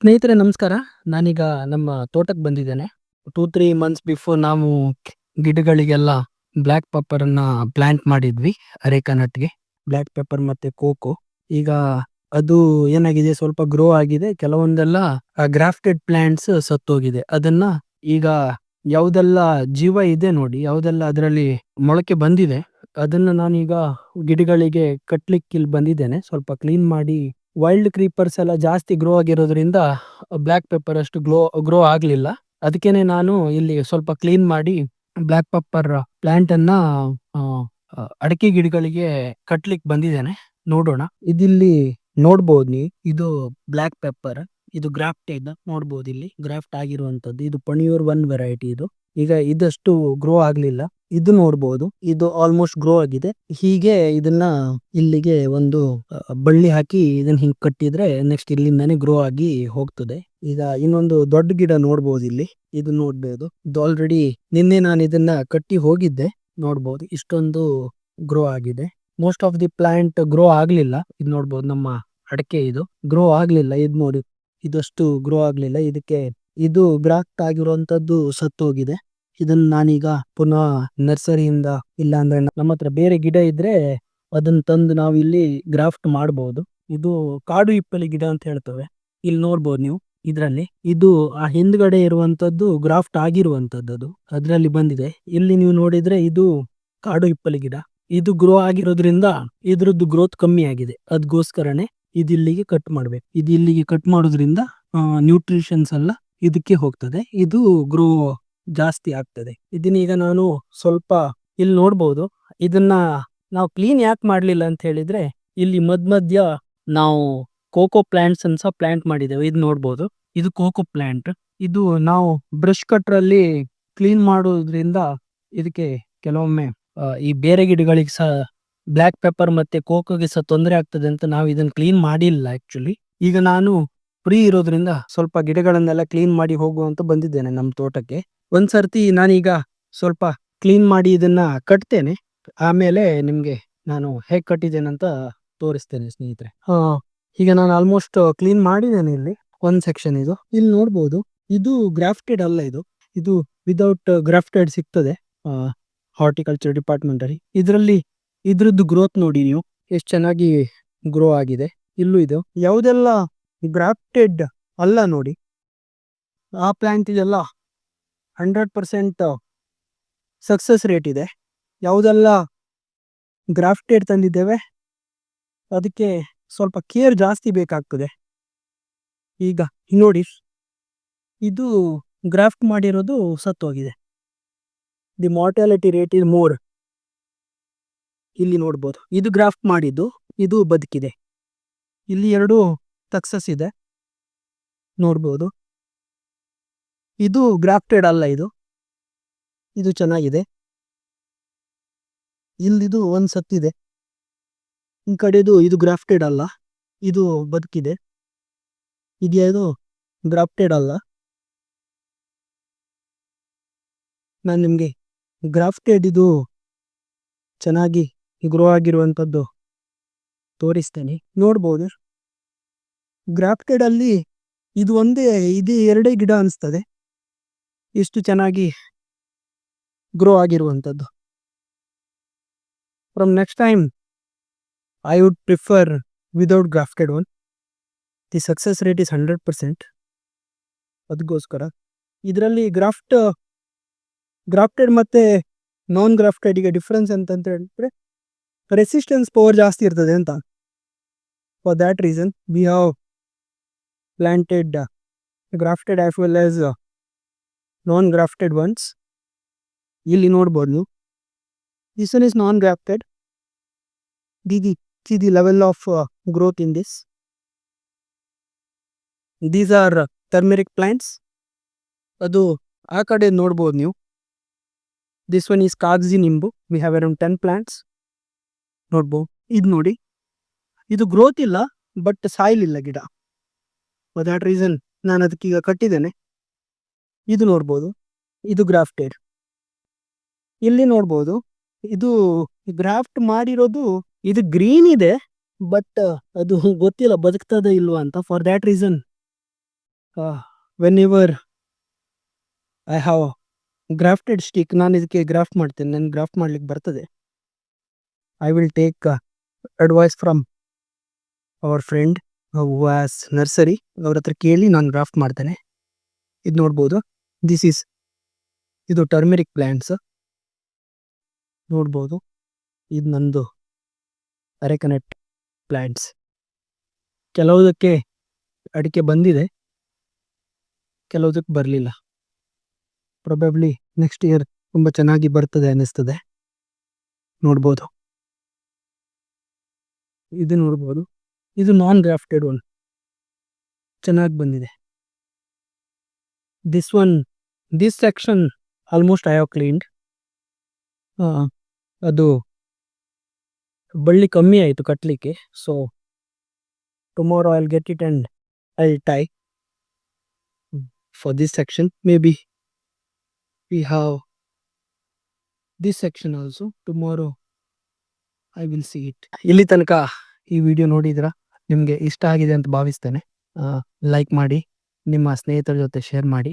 ಸ್ನೇಹಿತರೆ, ನಮಸ್ಕಾರ. ನಾನೀಗ ನಮ್ಮ ತೋಟಕ್ಕೆ ಬಂದಿದ್ದೇನೆ. ಟೂ ತ್ರೀ ಮಂತ್ಸ್ ಬಿಫೋರ್ ನಾವು ಗಿಡಗಳಿಗೆಲ್ಲ ಬ್ಲ್ಯಾಕ್ ಪೆಪ್ಪರ್ ಅನ್ನ ಪ್ಲಾಂಟ್ ಮಾಡಿದ್ವಿ, ಅರೇಕಾ ನಟ್ಗೆ. ಬ್ಲ್ಯಾಕ್ ಪೆಪ್ಪರ್ ಮತ್ತೆ ಕೋಕೋ ಈಗ ಅದು ಏನಾಗಿದೆ, ಸ್ವಲ್ಪ ಗ್ರೋ ಆಗಿದೆ. ಕೆಲವೊಂದೆಲ್ಲ ಗ್ರಾಫ್ಟೆಡ್ ಪ್ಲಾಂಟ್ಸ್ ಸತ್ತೋಗಿದೆ. ಅದನ್ನ ಈಗ ಯಾವ್ದೆಲ್ಲ ಜೀವ ಇದೆ ನೋಡಿ, ಯಾವ್ದೆಲ್ಲ ಅದರಲ್ಲಿ ಮೊಳಕೆ ಬಂದಿದೆ, ಅದನ್ನ ನಾನೀಗ ಗಿಡಗಳಿಗೆ ಕಟ್ಲಿಕ್ಕೆ ಇಲ್ಲಿ ಬಂದಿದ್ದೇನೆ. ಸ್ವಲ್ಪ ಕ್ಲೀನ್ ಮಾಡಿ ವೈಲ್ಡ್ ಕ್ರೀಪರ್ಸ್ ಎಲ್ಲ ಜಾಸ್ತಿ ಗ್ರೋ ಆಗಿರೋದ್ರಿಂದ ಬ್ಲ್ಯಾಕ್ ಪೆಪ್ಪರ್ ಅಷ್ಟು ಗ್ಲೋ ಗ್ರೋ ಆಗ್ಲಿಲ್ಲ. ಅದಕ್ಕೇನೆ ನಾನು ಇಲ್ಲಿ ಸ್ವಲ್ಪ ಕ್ಲೀನ್ ಮಾಡಿ ಬ್ಲ್ಯಾಕ್ ಪೆಪ್ಪರ್ ಪ್ಲಾಂಟ್ ಅನ್ನ ಅಡಿಕೆ ಗಿಡಗಳಿಗೆ ಕಟ್ಲಿಕ್ ಬಂದಿದ್ದೇನೆ. ನೋಡೋಣ. ಇದಿಲ್ಲಿ ನೋಡ್ಬೋದು ನೀ ಇದು ಬ್ಲ್ಯಾಕ್ ಪೆಪ್ಪರ್ ಇದು ಗ್ರಾಫ್ಟೆಡ್ ನೋಡ್ಬೋದು ಇಲ್ಲಿ. ಗ್ರಾಫ್ಟ್ ಆಗಿರುವಂತದ್ದು ಇದು ಪಣಿಯೂರ್ ಒನ್ ವೆರೈಟಿ ಇದು. ಈಗ ಇದಷ್ಟು ಗ್ರೋ ಆಗ್ಲಿಲ್ಲ. ಇದು ನೋಡ್ಬೋದು. ಇದು ಆಲ್ಮೋಸ್ಟ್ ಗ್ರೋ ಆಗಿದೆ. ಹೀಗೆ ಇದನ್ನ ಇಲ್ಲಿಗೆ ಒಂದು ಬಳ್ಳಿ ಹಾಕಿ ಇದನ್ನ ಹಿಂಗ್ ಕಟ್ಟಿದ್ರೆ ನೆಕ್ಸ್ಟ್ ಇಲ್ಲಿಂದಾನೆ ಗ್ರೋ ಆಗಿ ಹೋಗ್ತದೆ. ಈಗ ಇನ್ನೊಂದು ದೊಡ್ಡ ಗಿಡ ನೋಡ್ಬೋದು ಇಲ್ಲಿ. ಇದು ನೋಡ್ಬೋದು. ಇದು ಆಲ್ರೆಡಿ ನಿನ್ನೆ ನಾನು ಇದನ್ನ ಕಟ್ಟಿ ಹೋಗಿದ್ದೆ. ನೋಡ್ಬೋದು. ಇಷ್ಟೊಂದು ಗ್ರೋ ಆಗಿದೆ. Most of the plant grow ಆಗ್ಲಿಲ್ಲ. ಇದು ನೋಡ್ಬೋದು ನಮ್ಮ ಅಡಕೆ ಇದು. ಗ್ರೋ ಆಗ್ಲಿಲ್ಲ. ಇದ್ ನೋಡಿ. ಇದಷ್ಟು ಗ್ರೋ ಆಗ್ಲಿಲ್ಲ. ಇದಕ್ಕೆ ಇದು ಗ್ರಾಕ್ಟ್ ಆಗಿರುವಂತದ್ದು ಸತ್ತೋಗಿದೆ. ಇದನ್ನ ನಾನೀಗ ಪುನಃ ನರ್ಸರಿಯಿಂದ ಇಲ್ಲ ಅಂದ್ರೆ ನಮ್ಮ ಹತ್ರ ಬೇರೆ ಗಿಡ ಇದ್ರೆ ಅದನ್ನ ತಂದು ನಾವು ಇಲ್ಲಿ ಗ್ರಾಫ್ಟ್ ಮಾಡಬಹುದು ಇದು ಕಾಡು ಇಪ್ಪಲಿ ಗಿಡ ಅಂತ ಹೇಳ್ತವೆ. ಇಲ್ಲಿ ನೋಡ್ಬೋದು ನೀವು ಇದರಲ್ಲಿ. ಇದು ಆ ಹಿಂದ್ಗಡೆ ಇರುವಂತದ್ದು ಗ್ರಾಫ್ಟ್ ಆಗಿರುವಂತದ್ದು ಅದು. ಅದ್ರಲ್ಲಿ ಬಂದಿದೆ. ಇಲ್ಲಿ ನೀವು ನೋಡಿದ್ರೆ ಇದು ಕಾಡು ಇಪ್ಪಲಿ ಗಿಡ. ಇದು ಗ್ರೋ ಆಗಿರೋದ್ರಿಂದ ಇದ್ರದ್ದು ಗ್ರೋತ್ ಕಮ್ಮಿ ಆಗಿದೆ. ಅದಕ್ಕೋಸ್ಕರನೇ ಇದು ಇಲ್ಲಿಗೆ ಕಟ್ ಮಾಡ್ಬೇಕು. ಇದು ಇಲ್ಲಿಗೆ ಕಟ್ ಮಾಡೋದ್ರಿಂದ ನ್ಯೂಟ್ರಿಷನ್ಸ್ ಎಲ್ಲ ಇದಕ್ಕೆ ಹೋಗ್ತದೆ. ಇದು ಗ್ರೋ ಜಾಸ್ತಿ ಆಗ್ತದೆ. ಇದನ್ನೀಗ ನಾನು ಸ್ವಲ್ಪ ಇಲ್ಲಿ ನೋಡ್ಬೋದು. ಇದನ್ನ ನಾವು ಕ್ಲೀನ್ ಯಾಕೆ ಮಾಡಲಿಲ್ಲ ಅಂತ ಹೇಳಿದ್ರೆ, ಇಲ್ಲಿ ಮಧ್ಯ ಮಧ್ಯ ನಾವು ಕೋಕೋ ಪ್ಲಾಂಟ್ಸ್ ಅನ್ಸ ಪ್ಲಾಂಟ್ ಮಾಡಿದ್ದೇವೆ. ಇದು ನೋಡ್ಬೋದು. ಇದು ಕೋಕೋ ಪ್ಲಾಂಟ್ ಇದು ನಾವು ಬ್ರಷ್ ಕಟ್ರಲ್ಲಿ ಕ್ಲೀನ್ ಮಾಡೋದ್ರಿಂದ ಇದಕ್ಕೆ ಕೆಲವೊಮ್ಮೆ ಈ ಬೇರೆ ಗಿಡಗಳಿಗೆ ಸಹ ಬ್ಲ್ಯಾಕ್ ಪೆಪ್ಪರ್ ಮತ್ತೆ ಕೋಕೋಗೆ ಸಹ ತೊಂದರೆ ಆಗ್ತದೆ ಅಂತ ನಾವು ಇದನ್ನ ಕ್ಲೀನ್ ಮಾಡಿಲ್ಲ ಆಕ್ಚುಲಿ ಈಗ ನಾನು ಫ್ರೀ ಇರೋದ್ರಿಂದ ಸ್ವಲ್ಪ ಗಿಡಗಳನ್ನೆಲ್ಲ ಕ್ಲೀನ್ ಮಾಡಿ ಹೋಗುವಂತ ಬಂದಿದ್ದೇನೆ ನಮ್ಮ ತೋಟಕ್ಕೆ. ಒಂದ್ಸರ್ತಿ ನಾನೀಗ ಸ್ವಲ್ಪ ಕ್ಲೀನ್ ಮಾಡಿ ಇದನ್ನ ಕಟ್ತೇನೆ. ಆಮೇಲೆ ನಿಮ್ಗೆ ನಾನು ಹೇಗ್ ಕಟ್ಟಿದ್ದೇನೆ ಅಂತ ತೋರಿಸ್ತೇನೆ ಸ್ನೇಹಿತರೆ. ಈಗ ನಾನು ಆಲ್ಮೋಸ್ಟ್ ಕ್ಲೀನ್ ಮಾಡಿದ್ದೇನೆ ಇಲ್ಲಿ. ಒಂದ್ ಸೆಕ್ಷನ್ ಇದು. ಇಲ್ಲಿ ನೋಡ್ಬೋದು, ಇದು ಗ್ರಾಫ್ಟೆಡ್ ಅಲ್ಲ ಇದು. ಇದು ವಿದೌಟ್ ಗ್ರಾಫ್ಟೆಡ್ ಸಿಗ್ತದೆ. ಹಾರ್ಟಿಕಲ್ಚರ್ ಡಿಪಾರ್ಟ್ಮೆಂಟ್ ಅಲ್ಲಿ. ಇದರಲ್ಲಿ ಇದ್ರದ್ದು ಗ್ರೋತ್ ನೋಡಿ ನೀವು. ಎಷ್ಟು ಚೆನ್ನಾಗಿ ಗ್ರೋ ಆಗಿದೆ. ಇಲ್ಲೂ ಇದು. ಯಾವುದೆಲ್ಲ ಗ್ರಾಫ್ಟೆಡ್ ಅಲ್ಲ ನೋಡಿ. ಆ ಪ್ಲಾಂಟ್ ಇದೆಲ್ಲ ಹಂಡ್ರೆಡ್ ಪರ್ಸೆಂಟ್ ಸಕ್ಸಸ್ ರೇಟ್ ಇದೆ. ಯಾವುದೆಲ್ಲ ಗ್ರಾಫ್ಟೆಡ್ ತಂದಿದ್ದೇವೆ, ಅದಕ್ಕೆ ಸ್ವಲ್ಪ ಕೇರ್ ಜಾಸ್ತಿ ಬೇಕಾಗ್ತದೆ. ಈಗ ನೋಡಿ, ಇದು ಗ್ರಾಫ್ಟ್ ಮಾಡಿರೋದು ಸತ್ತೋಗಿದೆ. The mortality rate is more ಇಲ್ಲಿ ನೋಡ್ಬೋದು, ಇದು ಗ್ರಾಫ್ಟ್ ಮಾಡಿದ್ದು, ಇದು ಬದುಕಿದೆ. ಇಲ್ಲಿ ಎರಡು ತಕ್ಸಸ್ ಇದೆ. ನೋಡ್ಬೋದು. ಇದು ಗ್ರಾಫ್ಟೆಡ್ ಅಲ್ಲ ಇದು. ಇದು ಚೆನ್ನಾಗಿದೆ. ಇಲ್ಲಿದು ಒಂದು ಸತ್ತಿದೆ. ಈ ಕಡೆದು ಇದು ಗ್ರಾಫ್ಟೆಡ್ ಅಲ್ಲ. ಇದು ಬದುಕಿದೆ. ಇದ್ಯಾವುದು ಗ್ರಾಫ್ಟೆಡ್ ಅಲ್ಲ. ನಾನು ನಿಮಗೆ ಗ್ರಾಫ್ಟೆಡ್ ಇದು ಚೆನ್ನಾಗಿ ಗ್ರೋ ಆಗಿರುವಂಥದ್ದು ತೋರಿಸ್ತೇನೆ. ನೋಡ್ಬೋದು. ಗ್ರಾಫ್ಟೆಡಲ್ಲಿ ಇದು ಒಂದೇ, ಇದು ಎರಡೇ ಗಿಡ ಅನಿಸ್ತದೆ. ಇಷ್ಟು ಚೆನ್ನಾಗಿ ಗ್ರೋ ಆಗಿರುವಂಥದ್ದು. From next time I would prefer without grafted one the success rate is hundred percent ಅದಕ್ಕೋಸ್ಕರ ಇದರಲ್ಲಿ ಗ್ರಾಫ್ಟ್ ಗ್ರಾಫ್ಟೆಡ್ ಮತ್ತು ನಾನ್ ಗ್ರಾಫ್ಟೆಡ್ಗೆ ಡಿಫ್ರೆನ್ಸ್ ಅಂತಂತ ಹೇಳಿದ್ರೆ ರೆಸಿಸ್ಟೆನ್ಸ್ ಪವರ್ ಜಾಸ್ತಿ ಇರ್ತದೆ ಅಂತ. For that reason we have planted grafted as well as non grafted ones ಇಲ್ಲಿ ನೋಡ್ಬೋದು. This one is non grafted the the see the level of growth in this these are turmeric plants ಅದು ಆ ಕಡೆ ನೋಡ್ಬೋದು ನೀವು. This one is kagzi nimbu. We have around ten plants ನೋಡ್ಬೋದು. ಇದು ನೋಡಿ. ಇದು ಗ್ರೋತ್ ಇಲ್ಲ ಬಟ್ ಸಾಯಿಲಿಲ್ಲ ಗಿಡ. ಫಾರ್ ದ್ಯಾಟ್ ರೀಸನ್ ನಾನು ಅದಕ್ಕೀಗ ಕಟ್ಟಿದ್ದೇನೆ. ಇದು ನೋಡ್ಬೋದು. ಇದು ಗ್ರಾಫ್ಟೆಡ್ ಇಲ್ಲಿ ನೋಡ್ಬೋದು. ಇದು ಗ್ರಾಫ್ಟ್ ಮಾಡಿರೋದು, ಇದು ಗ್ರೀನ್ ಇದೆ, ಬಟ್ ಅದು ಗೊತ್ತಿಲ್ಲ, ಬದುಕ್ತದ ಇಲ್ವಾ ಅಂತ, for that reason. Whenever I have grafted stick, ನಾನು ಇದಕ್ಕೆ ಗ್ರಾಫ್ಟ್ ಮಾಡ್ತೇನೆ, ನನ್ಗೆ ಗ್ರಾಫ್ಟ್ ಮಾಡ್ಲಿಕ್ಕೆ ಬರ್ತದೆ. I will take advice from our friend was nursery, ಅವ್ರ ಹತ್ರ ಕೇಳಿ ನಾನು ಗ್ರಾಫ್ಟ್ ಮಾಡ್ತೇನೆ. ಇದು ನೋಡ್ಬೋದು. ದಿಸ್ ಈಸ್ ಇದು ಟರ್ಮೆರಿಕ್ ಪ್ಲ್ಯಾಂಟ್ಸ್ ನೋಡ್ಬೋದು. ಇದು ನಂದು ಅರೆಕನೆಟ್ ಪ್ಲ್ಯಾಂಟ್ಸ್ ಕೆಲವುದಕ್ಕೆ ಅಡಿಕೆ ಬಂದಿದೆ. ಕೆಲವುದಕ್ಕೆ ಬರಲಿಲ್ಲ. ಪ್ರೊಬೆಬ್ಲಿ ನೆಕ್ಸ್ಟ್ ಇಯರ್ ತುಂಬ ಚೆನ್ನಾಗಿ ಬರ್ತದೆ ಅನ್ನಿಸ್ತದೆ. ನೋಡ್ಬೋದು. ಇದು ನೋಡ್ಬೋದು. ಇದು ನಾನ್ ಗ್ರಾಫ್ಟೆಡ್ ಒನ್ ಚೆನ್ನಾಗಿ ಬಂದಿದೆ. This one this section almost I have cleaned ಅದು ಬಳ್ಳಿ ಕಮ್ಮಿ ಆಯಿತು ಕಟ್ಟಲಿಕ್ಕೆ so tomorrow I get it and I tie for this section maybe we have this section also tomorrow I will see it ಇಲ್ಲಿ ತನಕ ಈ ವಿಡಿಯೋ ನೋಡಿದ್ರ ನಿಮಗೆ ಇಷ್ಟ ಆಗಿದೆ ಅಂತ ಭಾವಿಸ್ತೇನೆ. ಲೈಕ್ ಮಾಡಿ, ನಿಮ್ಮ ಸ್ನೇಹಿತರ ಜೊತೆ ಶೇರ್ ಮಾಡಿ.